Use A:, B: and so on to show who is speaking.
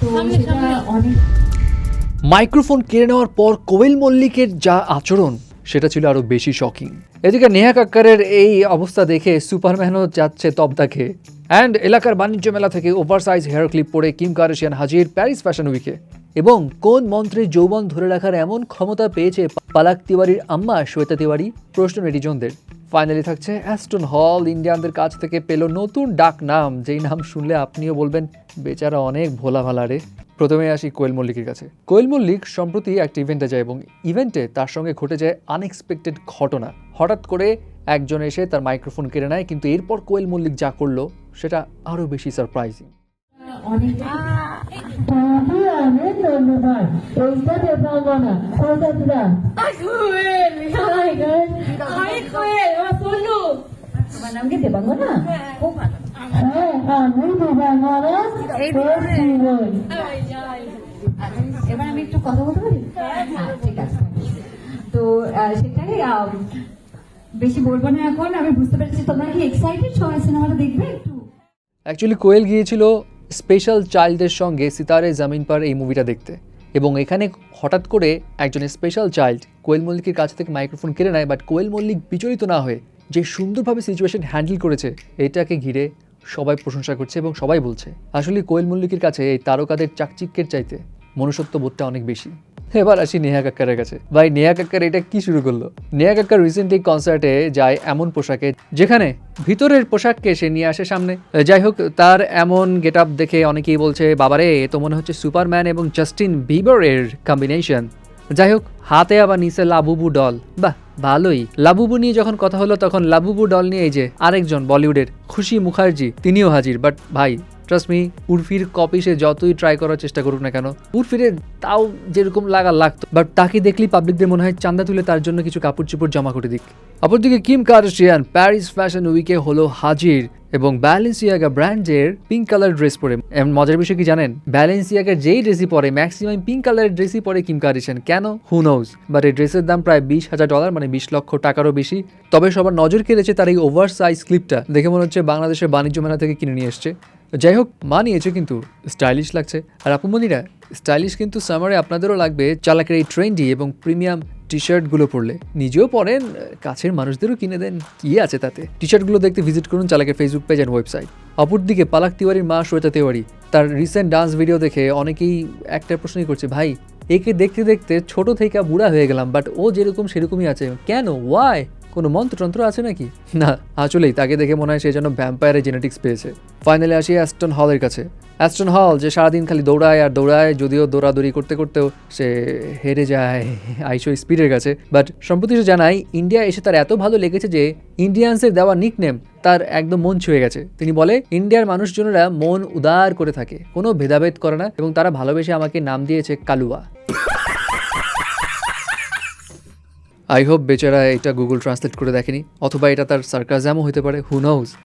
A: তো সেটা অনেক
B: মাইক্রোফোন কেড়ে নেওয়ার পর কোয়েল মল্লিকের যা আচরণ সেটা ছিল আরও বেশি শকিং এদিকে নেহা কাক্কারের এই অবস্থা দেখে সুপারম্যানও যাচ্ছে তবদাকে অ্যান্ড এলাকার বাণিজ্য মেলা থেকে ওভার সাইজ হেয়ার ক্লিপ পরে কিম কারেশিয়ান হাজির প্যারিস ফ্যাশন উইকে এবং কোন মন্ত্রীর যৌবন ধরে রাখার এমন ক্ষমতা পেয়েছে পালাক তিওয়ারির আম্মা শ্বেতা তিওয়ারি? প্রশ্ন নেটিজনদের। ফাইনালি থাকছে অ্যাস্টন হল ইন্ডিয়ানদের কাছ থেকে পেল নতুন ডাক নাম। যেই নাম শুনলে আপনিও বলবেন বেচারা অনেক ভোলা ভালা রে। প্রথমে আসি কোয়েল মল্লিকের কাছে। কোয়েল মল্লিক সম্প্রতি একটা ইভেন্টে যায় এবং ইভেন্টে তার সঙ্গে ঘটে যায় আনএক্সপেক্টেড ঘটনা। হঠাৎ করে একজন এসে তার মাইক্রোফোন কেড়ে নেয় কিন্তু এরপর কোয়েল মল্লিক যা করল সেটা আরও বেশি সারপ্রাইজিং
A: অনেক
C: ধন্যবাদ।
A: নাম কি দেবাঙ্গনা খুব ভালো
C: আমি দিবাঙ্গনা
A: এবার আমি একটু কথা বলতে পারি ঠিক আছে তো সেটাই বেশি বলব না এখন। আমি বুঝতে পেরেছি তোমরা কি এক্সাইটেড সবাই সিনেমাটা দেখবে একটু?
B: অ্যাকচুয়ালি কোয়েল গিয়েছিল স্পেশাল চাইল্ডদের সঙ্গে সিতারে জামিন পার এই মুভিটা দেখতে। এবং এখানে হঠাৎ করে একজন স্পেশাল চাইল্ড কোয়েল মল্লিকের কাছ থেকে মাইক্রোফোন কেড়ে নেয় বাট কোয়েল মল্লিক বিচলিত না হয়ে যে সুন্দরভাবে সিচুয়েশন হ্যান্ডেল করেছে, এটাকে ঘিরে সবাই প্রশংসা করছে এবং সবাই বলছে। আসলে কোয়েল মল্লিকের কাছে এই তারকাদের চাকচিক্যের চাইতে মনুষ্যত্ব বোধটা অনেক বেশি। এবার আসি নেহা কাক্কারের কাছে। ভাই, নেহা কাক্কার এটা কি শুরু করল? নেহা কাক্কার রিসেন্টলি কনসার্টে যায় এমন পোশাকে, যেখানে ভিতরের পোশাককে সে নিয়ে আসে সামনে। যাই হোক, তার এমন গেট আপ দেখে অনেকেই বলছে, বাবারে, এ তো মনে হচ্ছে সুপারম্যান এবং জাস্টিন বিবারের কম্বিনেশন যাই হোক হাতে আবার নিচে লাবুবু ডল। বাহ, ভালোই। লাবুবু নিয়ে যখন কথা হলো, তখন লাবুবু ডল নিয়ে এই যে আরেকজন বলিউডের খুশি মুখার্জি, তিনিও হাজির। বাট ভাই ট্রাস্ট মি উর্ফির কপি সে যতই ট্রাই করার চেষ্টা করুক না কেন, উর্ফিরে তাও যেরকম লাগা লাগতো। বাট তাকে দেখলেই পাবলিকদের মনে হয় চান্দা তুলে তার জন্য কিছু কাপড় চোপড় জমা করে দিক। অপরদিকে কিম কার্ডাশিয়ান প্যারিস ফ্যাশন উইকে হলো হাজির এবং ব্যালেন্সিয়াগা ব্র্যান্ডের পিঙ্ক কালার ড্রেস পরে। এমন মজার বিষয় কি জানেন? ব্যালেন্সিয়াগা যেই ড্রেসই পরে ম্যাক্সিমাম পিঙ্ক কালারের ড্রেসই পরে কিম কার্ডাশিয়ান কেন? হু নোজ বাট এই ড্রেসের দাম প্রায় বিশ হাজার ডলার মানে বিশ লক্ষ টাকারও বেশি। তবে সবার নজর কেড়েছে তার এই ওভার সাইজ ক্লিপটা দেখে মনে হচ্ছে বাংলাদেশের বাণিজ্য মেলা থেকে কিনে নিয়ে এসছে। যাই হোক মানিয়েছে কিন্তু স্টাইলিশ লাগছে। আর আপুমনিরা স্টাইলিশ কিন্তু সামারে আপনাদেরও লাগবে চালাকের এই ট্রেন্ডি এবং প্রিমিয়াম টি শার্টগুলো পরলে। নিজেও পরেন, কাছের মানুষদেরও কিনে দেন, কি আছে তাতে? টি শার্টগুলো দেখতে ভিজিট করুন চালাকের ফেসবুক পেজ অ্যান্ড ওয়েবসাইট অপরদিকে পালাক তিওয়ারির মা শ্বেতা তিওয়ারি, তার রিসেন্ট ডান্স ভিডিও দেখে অনেকেই একটা প্রশ্নই করছে, ভাই একে দেখতে দেখতে ছোট থেকে বুড়া হয়ে গেলাম বাট ও যেরকম সেরকমই আছে। কেন? ওয়াই কোনো মন্ত্রতন্ত্র আছে নাকি? না, আসলেই তাকে দেখে মনে হয় সে যেন ভ্যাম্পায়ারের জেনেটিক্স পেয়েছে। ফাইনালি আসি অ্যাস্টন হলের কাছে। অ্যাস্টন হল যে সারাদিন খালি দৌড়ায় আর দৌড়ায়, যদিও দৌড়াদৌড়ি করতে করতেও সে হেরে যায় আইসো স্পিডের কাছে। বাট সম্প্রতি সে জানায় ইন্ডিয়া এসে তার এত ভালো লেগেছে যে ইন্ডিয়ান্সের দেওয়া নিকনেম তার একদম মন ছুঁয়ে গেছে। তিনি বলে ইন্ডিয়ার মানুষজনেরা মন উদার করে থাকে। কোনো ভেদাভেদ করে না এবং তারা ভালোবেসে আমাকে নাম দিয়েছে কালুয়া। আই হোপ বেচারা এটা গুগল ট্রান্সলেট করে দেখেনি, অথবা এটা তার সার্কাজামও হতে পারে হু নোজ